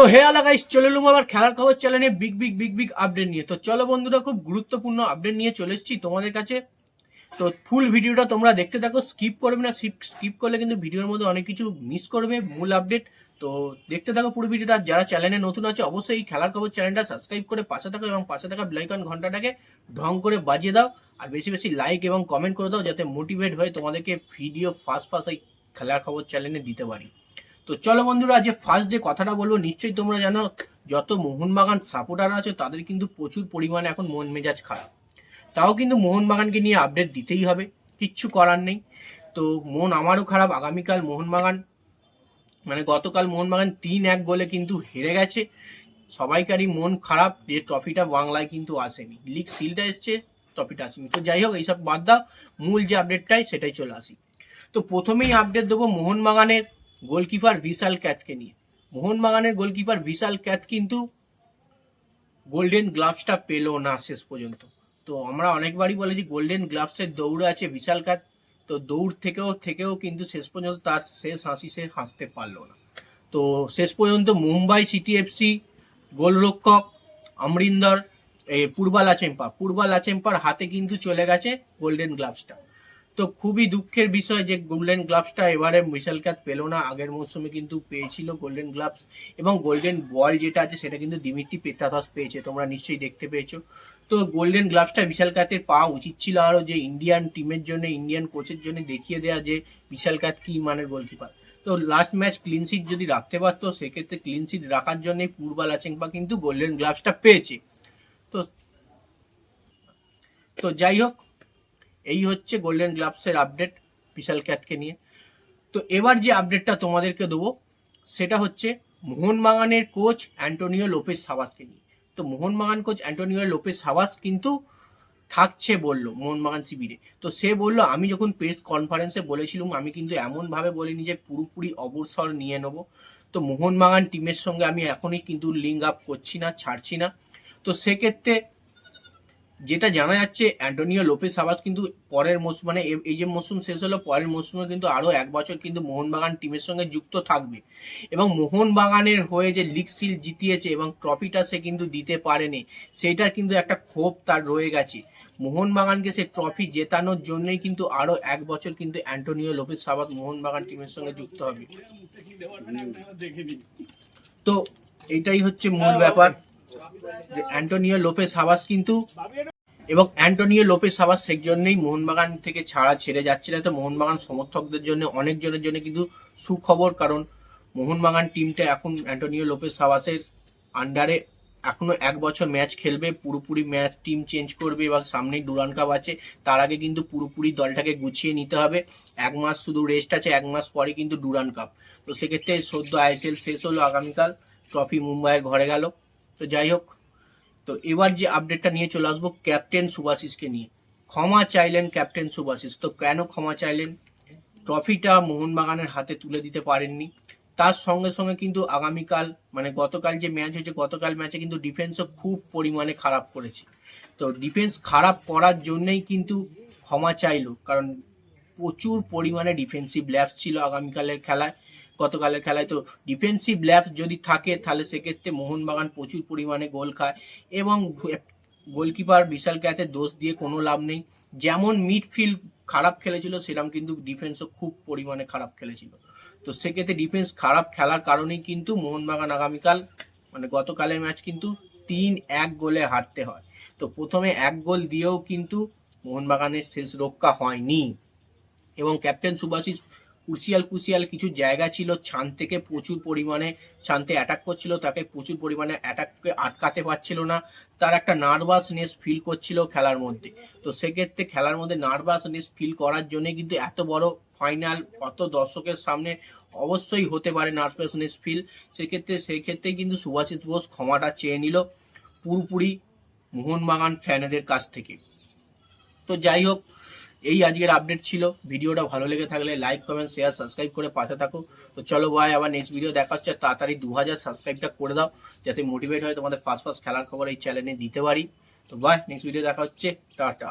তো হে আলা গাইস চলে এলুম আবার খেলার খবর চ্যানেলে big big big big update নিয়ে। তো চলো বন্ধুরা, খুব গুরুত্বপূর্ণ আপডেট নিয়ে চলে এসেছি তোমাদের কাছে। তো ফুল ভিডিওটা তোমরা দেখতে থাকো স্কিপ করবে না স্কিপ করলে কিন্তু ভিডিওর মধ্যে অনেক কিছু মিস করবে, মূল আপডেট তো দেখতে থাকো পুরো ভিডিওটা যারা চ্যানেলে নতুন আছে, অবশ্যই এই খেলার খবর চ্যানেলটা সাবস্ক্রাইব করে পাশে থাকো এবং পাশে থাকা ব্লাইকন ঘন্টাটাকে ঢং করে বাজিয়ে দাও। আর বেশি বেশি লাইক এবং কমেন্ট করে দাও, যাতে মোটিভেট হয়ে তোমাদেরকে ভিডিও ফার্স্ট ফার্স্ট এই খেলার খবর চ্যানেলে দিতে পারি। তো চলো বন্ধুরা যে ফার্স্ট যে কথাটা বলব, নিশ্চয়ই তোমরা জানো, যত মোহনবাগান সাপোর্টার আছে, তাদের কিন্তু প্রচুর পরিমাণে এখন মন মেজাজ খারাপ। তাও কিন্তু মোহনবাগানকে নিয়ে আপডেট দিতেই হবে, কিচ্ছু করার নেই। তো মন আমারও খারাপ, আগামীকাল মোহনবাগান মানে গতকাল মোহনবাগান তিন এক গোলে কিন্তু হেরে গেছে। সবাইকারই মন খারাপ যে ট্রফিটা বাংলায় কিন্তু আসেনি। লিগ সিলটা এসছে ট্রফিটা আসেনি। তো যাই হোক, এইসব বাদ দাও, মূল যে আপডেটটাই সেটাই চলে আসি। তো প্রথমেই আপডেট দেবো মোহনবাগানের গোলকিপার ভিশাল ক্যাথকে নিয়ে। মোহনবাগানের গোলকিপার ভিশাল ক্যাথ কিন্তু গোল্ডেন গ্লাভসটা পেল না শেষ পর্যন্ত। তো আমরা অনেকবারই বলেছি গোল্ডেন গ্লাভসের দৌড়ে আছে বিশাল ক্যাথ। তো দৌড় থেকেও থেকেও কিন্তু শেষ পর্যন্ত তার শেষ হাসি সে হাসতে পারল না। তো শেষ পর্যন্ত মুম্বাই সিটি এফসি গোলরক্ষক অমরিন্দর এই পূর্বা লাচেম্পা পূর্বা লাচেম্পার হাতে কিন্তু চলে গেছে গোল্ডেন গ্লাভসটা। তো খুবই দুঃখের বিষয় যে গোল্ডেন গ্লাভসটা এবারে মিশাল ক্যাথ পেল না। আগের মৌসুমে কিন্তু পেয়েছিল গোল্ডেন গ্লাভস এবং গোল্ডেন বল যেটা আছে সেটা কিন্তু দিমিত্রি পেত্রাথস পেয়েছে, তোমরা নিশ্চয়ই দেখতে পেয়েছ। তো গোল্ডেন গ্লাভসটা বিশাল ক্যাথের পাওয়া উচিত ছিল আরও যে ইন্ডিয়ান টিমের জন্য ইন্ডিয়ান কোচের জন্য দেখিয়ে দেওয়া যে বিশাল ক্যাথ কি মানের গোলকিপার তো লাস্ট ম্যাচ ক্লিন সিট যদি রাখতে পারতো, সেক্ষেত্রে ক্লিন সিট রাখার জন্য পূর্বা লাচেংপা কিন্তু গোল্ডেন গ্লাভসটা পেয়েছে। তো তো যাই হোক এই হচ্ছে গোল্ডেন গ্লাভসের আপডেট বিশাল ক্যাটকে নিয়ে। তো এবার যে আপডেটটা তোমাদেরকে দেবো, সেটা হচ্ছে মোহনবাগানের কোচ অ্যান্টোনিও লোপেস সাবাসকে নিয়ে। তো মোহনবাগান কোচ অ্যান্টোনিও লোপেস সাবাস কিন্তু থাকছে বলল মোহনবাগান শিবিরে। তো সে বলল, আমি যখন প্রেস কনফারেন্সে বলেছিলাম, আমি কিন্তু এমনভাবে বলিনি যে পুরোপুরি অবসর নিয়ে নেব। তো মোহনবাগান টিমের সঙ্গে আমি এখনই কিন্তু লিঙ্ক আপ করছি না, ছাড়ছি না। তো সেক্ষেত্রে যেটা জানা যাচ্ছে অ্যান্টোনিও লোপেস সাবাস কিন্তু পরের মৌসুম মানে এই যে মৌসুম শেষ হলো পরের মৌসুমে কিন্তু আরও এক বছর কিন্তু মোহনবাগান টিমের সঙ্গে যুক্ত থাকবে। এবং মোহনবাগানের হয়ে যে লিগ সিল জিতিয়েছে এবং ট্রফিটা সে কিন্তু দিতে পারেনি সেইটার কিন্তু একটা ক্ষোভ তার রয়ে গেছে। মোহনবাগানকে সে ট্রফি জেতানোর জন্যই কিন্তু আরও এক বছর কিন্তু অ্যান্টোনিও লোপেস সাবাস মোহনবাগান টিমের সঙ্গে যুক্ত হবে। তো এইটাই হচ্ছে মূল ব্যাপার। যে অ্যান্টোনিও লোপেস হাবাস কিন্তু এবং অ্যান্টোনিও লোপেস হাবাস সেই জন্যই মোহনবাগান থেকে ছাড়া ছেড়ে যাচ্ছে না। তো মোহনবাগান সমর্থকদের জন্য, অনেকজনের জন্য কিন্তু সুখবর, কারণ মোহনবাগান টিমটা এখন অ্যান্টোনিও লোপেস হাবাসের আন্ডারে এখনও এক বছর ম্যাচ খেলবে। পুরোপুরি ম্যাচ টিম চেঞ্জ করবে এবং সামনেই ডুরান কাপ আছে। তার আগে কিন্তু পুরোপুরি দলটাকে গুছিয়ে নিতে হবে। এক মাস শুধু রেস্ট আছে, এক মাস পরে কিন্তু ডুরান কাপ। তো সেক্ষেত্রে সদ্য আইএসএল শেষ হলো, আগামীকাল ট্রফি মুম্বাইয়ের ঘরে গেল। তো যাই হোক, তো এবার যে আপডেটটা নিয়ে চলে আসব ক্যাপ্টেন সুভাশিসকে নিয়ে। ক্ষমা চাইলেন ক্যাপ্টেন সুভাশিস তো কেন ক্ষমা চাইলেন? ট্রফিটা মোহনবাগানের হাতে তুলে দিতে পারেননি। তার সঙ্গে সঙ্গে কিন্তু আগামীকাল মানে গতকাল যে ম্যাচ হয়েছে, গতকাল ম্যাচে কিন্তু ডিফেন্সও খুব পরিমাণে খারাপ করেছে। তো ডিফেন্স খারাপ করার জন্যই কিন্তু ক্ষমা চাইলো, কারণ প্রচুর পরিমাণে ডিফেন্সিভ ল্যাপস ছিল আগামীকালের খেলায়। গতকালের খেলায় তো ডিফেন্সিভ ল্যাপস যদি থাকে, তাহলে সেক্ষেত্রে মোহনবাগান প্রচুর পরিমাণে গোল খায় এবং গোলকিপার বিশাল ক্যাতে দোষ দিয়ে কোনো লাভ নেই। যেমন মিডফিল্ড খারাপ খেলেছিল সেরকম কিন্তু ডিফেন্সও খুব পরিমাণে খারাপ খেলেছিল। তো সেক্ষেত্রে ডিফেন্স খারাপ খেলার কারণেই কিন্তু মোহনবাগান আগামীকাল মানে গতকালের ম্যাচ কিন্তু তিন এক গোলে হারতে হয়। তো প্রথমে এক গোল দিয়েও কিন্তু মোহনবাগানের শেষ রক্ষা হয়নি। এবং ক্যাপ্টেন সুভাশিস কুশিয়াল কুশিয়াল কিছু জায়গা ছিল ছান থেকে প্রচুর পরিমাণে ছানতে অ্যাটাক করছিল, তাকে প্রচুর পরিমাণে অ্যাটাককে আটকাতে পারছিল না। তার একটা নার্ভাসনেস ফিল করছিল খেলার মধ্যে। তো সেক্ষেত্রে খেলার মধ্যে নার্ভাসনেস ফিল করার জন্য কিন্তু এত বড় ফাইনাল অত দর্শকের সামনে অবশ্যই হতে পারে নার্ভাসনেস ফিল সেক্ষেত্রে সেক্ষেত্রে কিন্তু সুভাষিস বোস ক্ষমাটা চেয়ে নিল পুরোপুরি মোহনবাগান ফ্যানেদের কাছ থেকে। তো যাই হোক এই আজকের আপডেট ছিল। ভিডিওটা ভালো লেগে থাকলে লাইক কমেন্ট শেয়ার সাবস্ক্রাইব করে পাশে থাকো। তো চলো ভাই আবার নেক্সট ভিডিও দেখা হচ্ছে। তাড়াতাড়ি দু হাজার সাবস্ক্রাইবটা করে দাও, যাতে মোটিভেট হয় তোমাদের ফার্স্ট ফার্স্ট খেলার খবর এই চ্যানেলে দিতে পারি। তো বাই নেক্সট ভিডিও দেখা হচ্ছে। টাটা।